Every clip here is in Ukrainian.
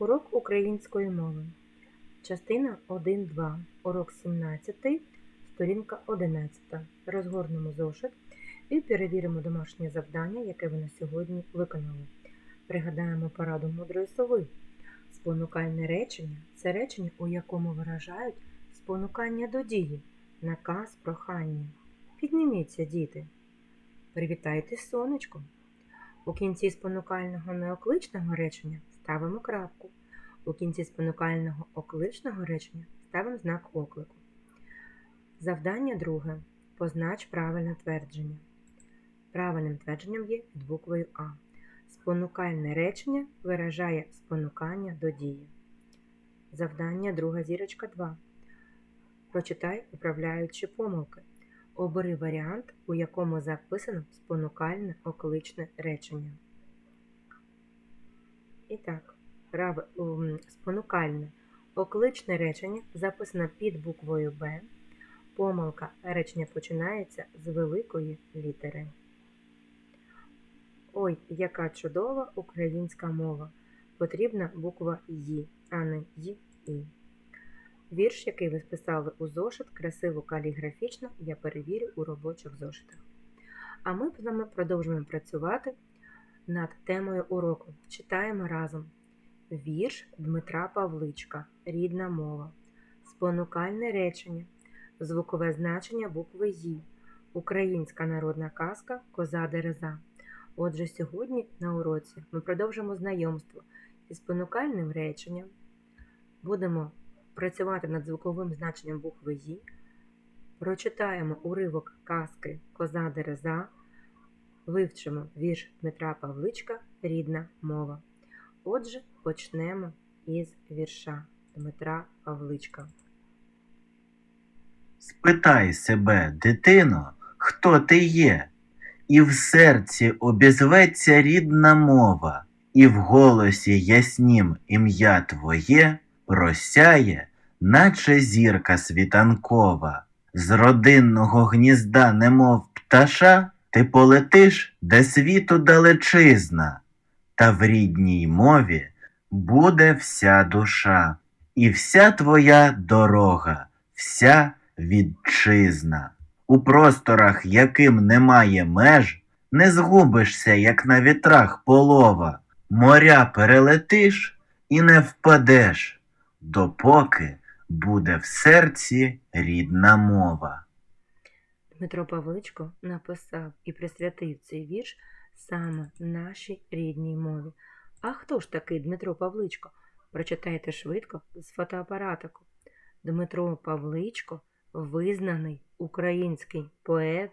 Урок української мови. Частина 1-2. Урок 17, сторінка 11. Розгорнемо зошит і перевіримо домашнє завдання, яке ви на сьогодні виконали. Пригадаємо пораду мудрої сови. Спонукальне речення це речення, у якому виражають спонукання до дії, наказ, прохання. Підніміться, діти. Привітайте сонечко. У кінці спонукального неокличного речення ставимо крапку. У кінці спонукального окличного речення ставимо знак оклику. Завдання друге. Познач правильне твердження. Правильним твердженням є під буквою А. Спонукальне речення виражає спонукання до дії. Завдання друга зірочка 2. Прочитай, управляючи помилки. Обери варіант, у якому записано спонукальне окличне речення. І так, прав- спонукальне окличне речення записано під буквою Б. Помилка речення починається з великої літери. Ой, яка чудова українська мова. Потрібна буква Ї, а не Й І. Вірш, який ви списали у зошит, красиво каліграфічно, я перевірю у робочих зошитах. А ми з вами продовжуємо працювати над темою уроку. Читаємо разом. Вірш Дмитра Павличка. Рідна мова. Спонукальне речення. Звукове значення букви Ї. Українська народна казка Коза Дереза. Отже, сьогодні на уроці ми продовжимо знайомство із спонукальним реченням. Будемо працювати над звуковим значенням букви Ї. Прочитаємо уривок казки Коза Дереза. Вивчимо вірш Дмитра Павличка Рідна мова. Отже, почнемо із вірша Дмитра Павличка. Спитай себе, дитино, хто ти є, і в серці обізветься рідна мова, і в голосі яснім ім'я твоє просяє, наче зірка світанкова. З родинного гнізда, немов пташа, ти полетиш, де світу далечизна, та в рідній мові буде вся душа, і вся твоя дорога, вся вітчизна. У просторах, яким немає меж, не згубишся, як на вітрах полова, моря перелетиш і не впадеш, допоки буде в серці рідна мова. Дмитро Павличко написав і присвятив цей вірш саме нашій рідній мові. А хто ж такий Дмитро Павличко? Прочитайте швидко з фотоапаратику. Дмитро Павличко визнаний український поет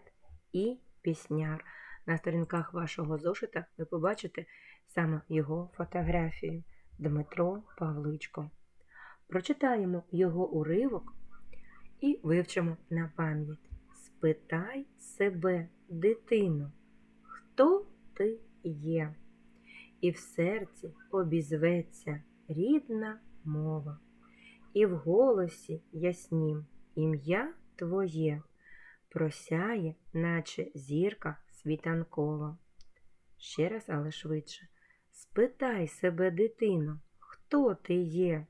і пісняр. На сторінках вашого зошита ви побачите саме його фотографію Дмитро Павличко. Прочитаємо його уривок і вивчимо на пам'ять. Спитай себе, дитино, хто ти є, і в серці обізветься рідна мова, і в голосі яснім ім'я твоє просяє, наче зірка світанкова. Ще раз, але швидше. Спитай себе, дитино, хто ти є,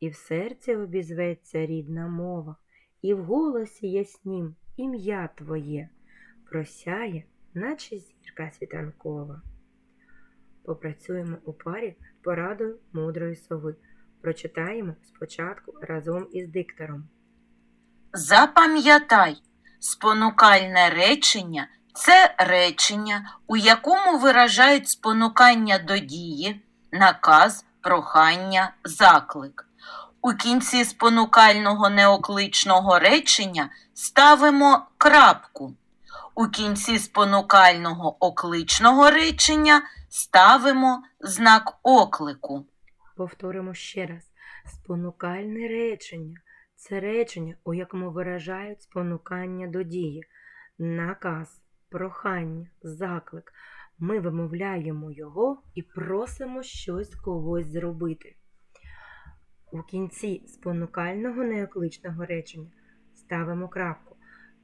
і в серці обізветься рідна мова, і в голосі яснім ім'я твоє просяє, наче зірка світанкова. Попрацюємо у парі над порадою мудрої сови. Прочитаємо спочатку разом із диктором. Запам'ятай, спонукальне речення це речення, у якому виражають спонукання до дії, наказ, прохання, заклик. У кінці спонукального неокличного речення ставимо крапку. У кінці спонукального окличного речення ставимо знак оклику. Повторимо ще раз. Спонукальне речення це речення, у якому виражають спонукання до дії, наказ, прохання, заклик. Ми вимовляємо його і просимо щось когось зробити. У кінці спонукального неокличного речення ставимо крапку.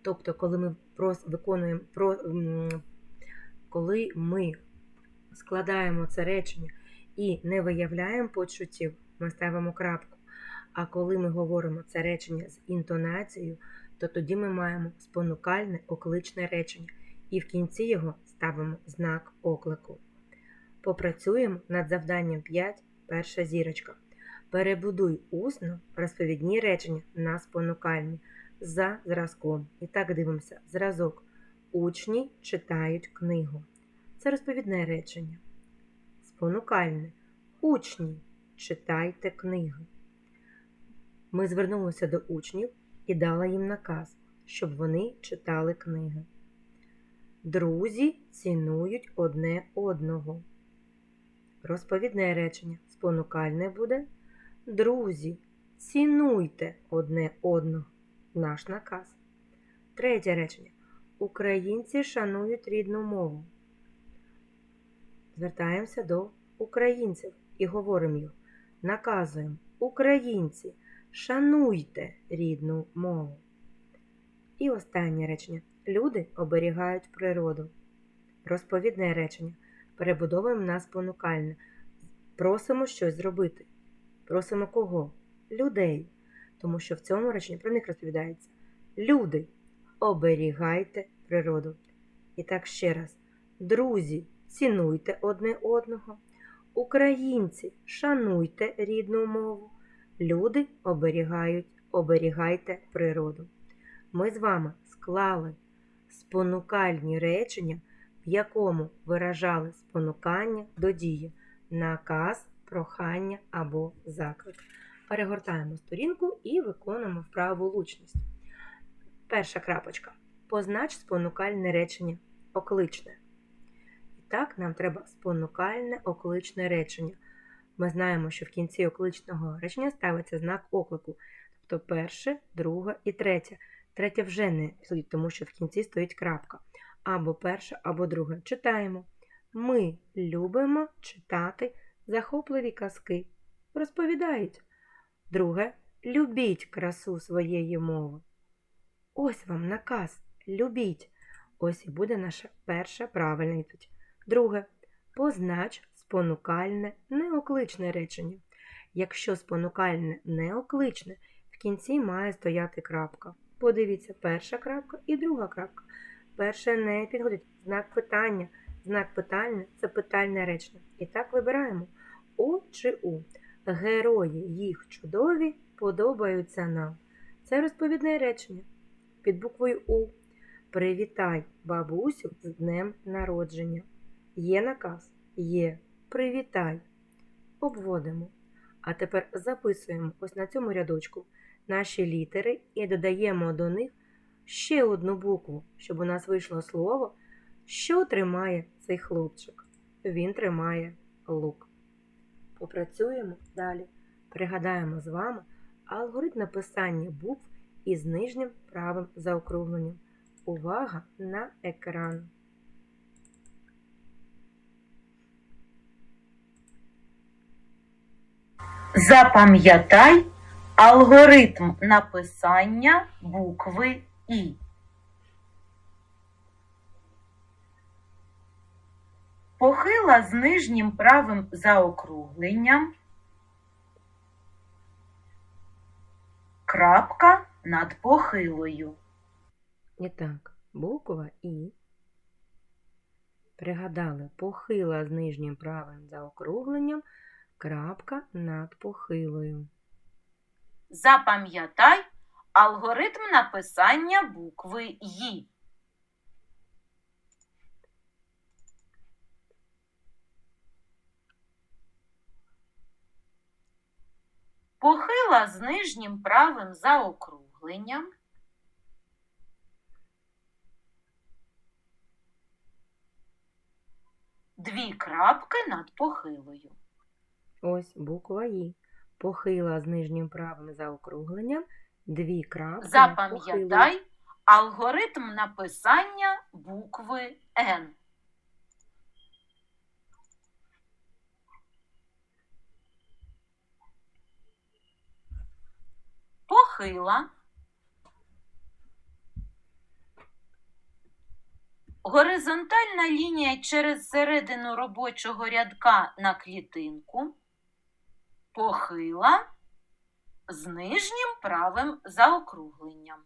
Тобто, коли ми прос, виконуємо про, коли ми складаємо це речення і не виявляємо почуттів, ми ставимо крапку. А коли ми говоримо це речення з інтонацією, то тоді ми маємо спонукальне окличне речення, і в кінці його ставимо знак оклику. Попрацюємо над завданням 5, перша зірочка. Перебудуй усно розповідні речення на спонукальні за зразком. І так дивимося. Зразок. Учні читають книгу. Це розповідне речення. Спонукальне. Учні, читайте книги. Ми звернулися до учнів і дали їм наказ, щоб вони читали книги. Друзі цінують одне одного. Розповідне речення спонукальне буде. Друзі, цінуйте одне одного. Наш наказ. Третє речення. Українці шанують рідну мову. Звертаємося до українців і говоримо їм. Наказуємо. Українці, шануйте рідну мову. І останнє речення. Люди оберігають природу. Розповідне речення. Перебудовуємо на спонукальне. Просимо щось зробити. Просимо кого? Людей. Тому що в цьому реченні про них розповідається. Люди, оберігайте природу. І так ще раз. Друзі, цінуйте одне одного. Українці, шануйте рідну мову. Люди оберігають, оберігайте природу. Ми з вами склали спонукальні речення, в якому виражали спонукання до дії, наказ, прохання або заклик. Перегортаємо сторінку і виконуємо вправу лучність. Перша крапочка. Познач спонукальне речення окличне. І так, нам треба спонукальне окличне речення. Ми знаємо, що в кінці окличного речення ставиться знак оклику. Тобто перше, друге і третє. Третє вже не підходить, тому що в кінці стоїть крапка. Або перше, або друге. Читаємо. Ми любимо читати захопливі казки. Розповідають. Друге. Любіть красу своєї мови. Ось вам наказ. Любіть. Ось і буде наша перша правильна відповідь. Друге. Познач спонукальне неокличне речення. Якщо спонукальне неокличне, в кінці має стояти крапка. Подивіться, перша крапка і друга крапка. Перше не підходить. Знак питання. Знак питання це питальне речення. І так вибираємо О чи У. Герої їх чудові подобаються нам. Це розповідне речення. Під буквою У. Привітай бабусю з днем народження. Є наказ? Є. Привітай. Обводимо. А тепер записуємо ось на цьому рядочку наші літери і додаємо до них ще одну букву, щоб у нас вийшло слово, що тримає цей хлопчик. Він тримає лук. Попрацюємо далі. Пригадаємо з вами алгоритм написання букв із нижнім правим заокругленням. Увага на екран. Запам'ятай алгоритм написання букви І. Похила з нижнім правим заокругленням. Крапка над похилою. І так, буква І. Пригадали, похила з нижнім правим заокругленням, крапка над похилою. Запам'ятай алгоритм написання букви І. Похила з нижнім правим заокругленням. Дві крапки над похилою. Ось буква І. Похила з нижнім правим заокругленням, дві крапки над. Запам'ятай алгоритм написання букви Н. Похила. Горизонтальна лінія через середину робочого рядка на клітинку. Похила з нижнім правим заокругленням.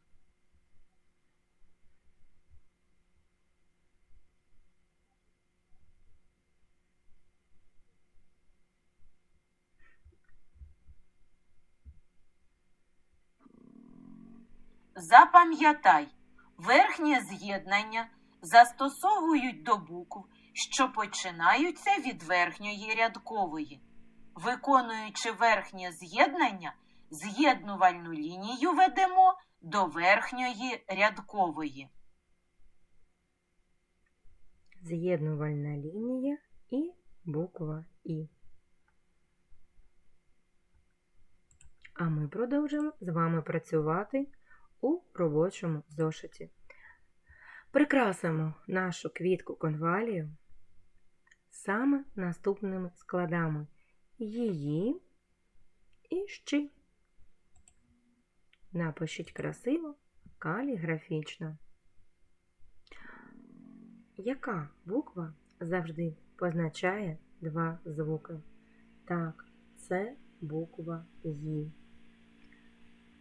Запам'ятай, верхнє з'єднання застосовують до букв, що починаються від верхньої рядкової. Виконуючи верхнє з'єднання, з'єднувальну лінію ведемо до верхньої рядкової. З'єднувальна лінія і буква І. А ми продовжимо з вами працювати у робочому зошиті. Прикрасимо нашу квітку конвалію саме наступними складами її і щи. Напишіть красиво, каліграфічно. Яка буква завжди позначає два звуки? Так, це буква «Ї».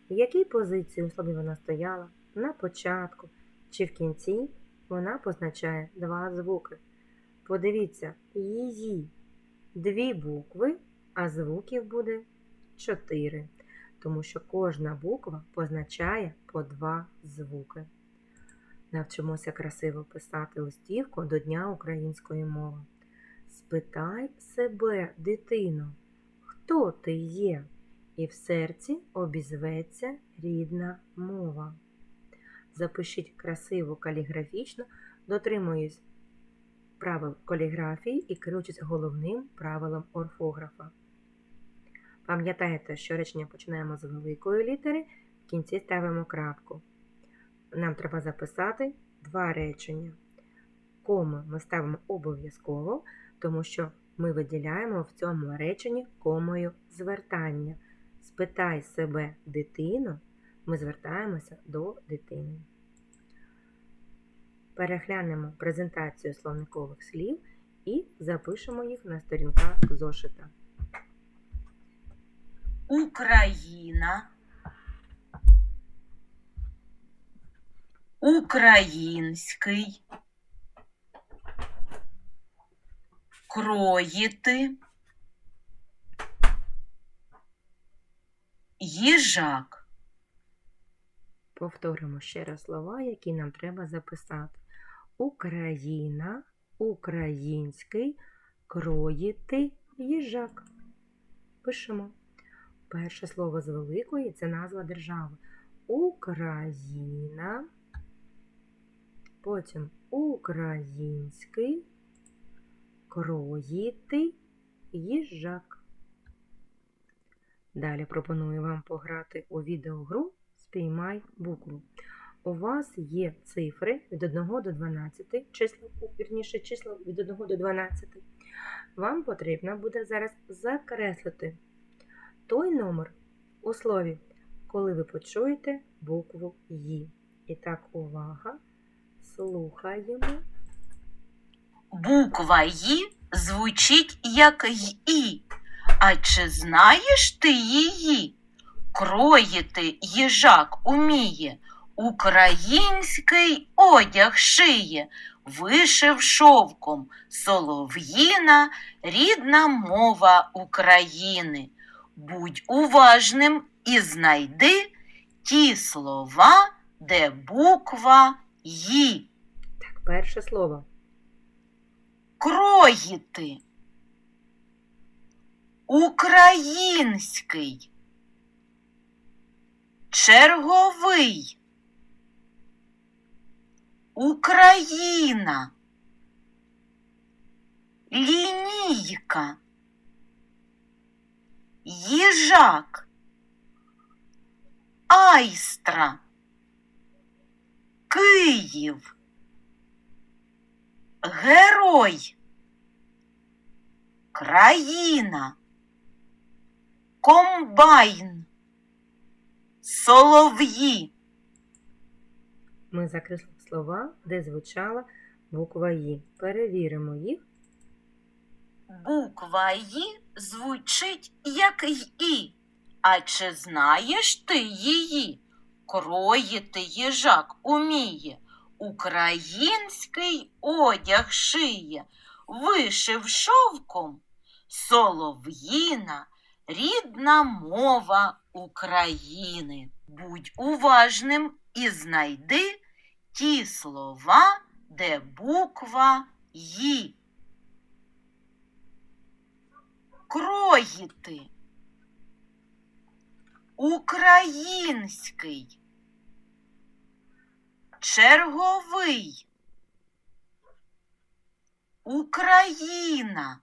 В якій позиції у слові вона стояла? На початку чи в кінці вона позначає два звуки. Подивіться, її дві букви, а звуків буде чотири, тому що кожна буква позначає по два звуки. Навчимося красиво писати листівку до Дня української мови. Спитай себе, дитино, хто ти є? І в серці обізветься рідна мова. Запишіть красиво каліграфічно, дотримуюсь правил каліграфії і керуючись головним правилом орфографа. Пам'ятайте, що речення починаємо з великої літери, в кінці ставимо крапку. Нам треба записати два речення. Коми ми ставимо обов'язково, тому що ми виділяємо в цьому реченні комою звертання. Спитай себе дитину, ми звертаємося до дитини. Переглянемо презентацію словникових слів і запишемо їх на сторінках зошита. Україна, Український, кроїти, їжак, Повторимо ще раз слова, які нам треба записати. Україна, український, кроїти, їжак. Пишемо. Перше слово з великої це назва держави. Україна. Потім український, кроїти, їжак. Далі пропоную вам пограти у відеогру Спіймай букву. У вас є цифри від 1 до 12, числа, вірніше, числа від 1 до 12. Вам потрібно буде зараз закреслити той номер у слові, коли ви почуєте букву «Ї». І так, увага, слухаємо. Буква «Ї» звучить як «й». А чи знаєш ти її? Кроїти їжак уміє, український одяг шиє, вишив шовком солов'їна, рідна мова України. Будь уважним і знайди ті слова, де буква «Ї». Так, перше слово. Кроїти. Український. Черговий. Україна. Лінійка. Їжак. Айстра. Київ. Герой. Країна. Комбайн. Солов'ї. Ми закреслили слова, де звучала буква І. Перевіримо їх. Буква «Ї» звучить як «І». А чи знаєш ти її? Кроїти їжак уміє, український одяг шиє, вишив шовком солов'їна, рідна мова України. Будь уважним і знайди ті слова, де буква «Ї». Кроїти. Український. Черговий. Україна.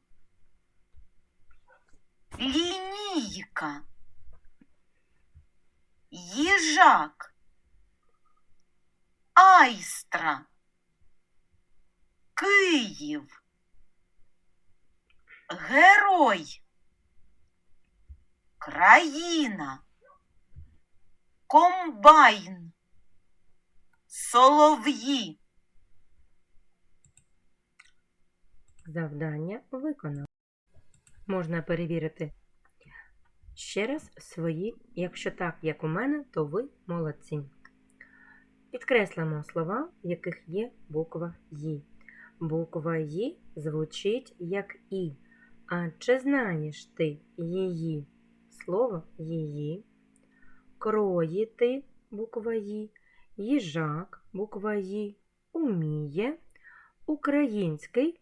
Лінійка. Їжак. Айстра. Київ. Герой. Країна. Комбайн. Солов'ї. Завдання виконано. Можна перевірити ще раз свої. Якщо так, як у мене, то ви молодці. Підкреслимо слова, в яких є буква «Ї». Буква «Ї» звучить як І. А чи знаєш ти її? Слово її, кроїти буква «Ї», їжак буква «Ї», уміє, український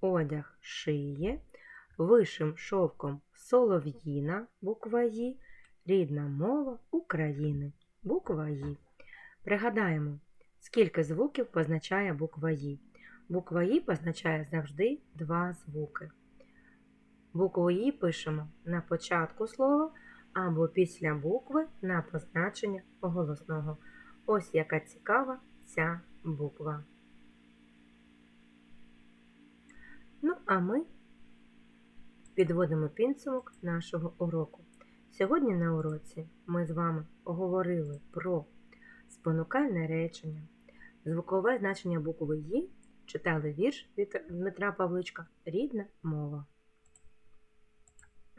одяг шиє, вишим шовком солов'їна буква «Ї», рідна мова України буква «Ї». Пригадаємо, скільки звуків позначає буква «Ї». Буква «І» позначає завжди два звуки. Букву «І» пишемо на початку слова або після букви на позначення голосного. Ось яка цікава ця буква. Ну, а ми підводимо підсумок нашого уроку. Сьогодні на уроці ми з вами говорили про спонукальне речення, звукове значення букви «Ї», читали вірш від Дмитра Павличка Рідна мова.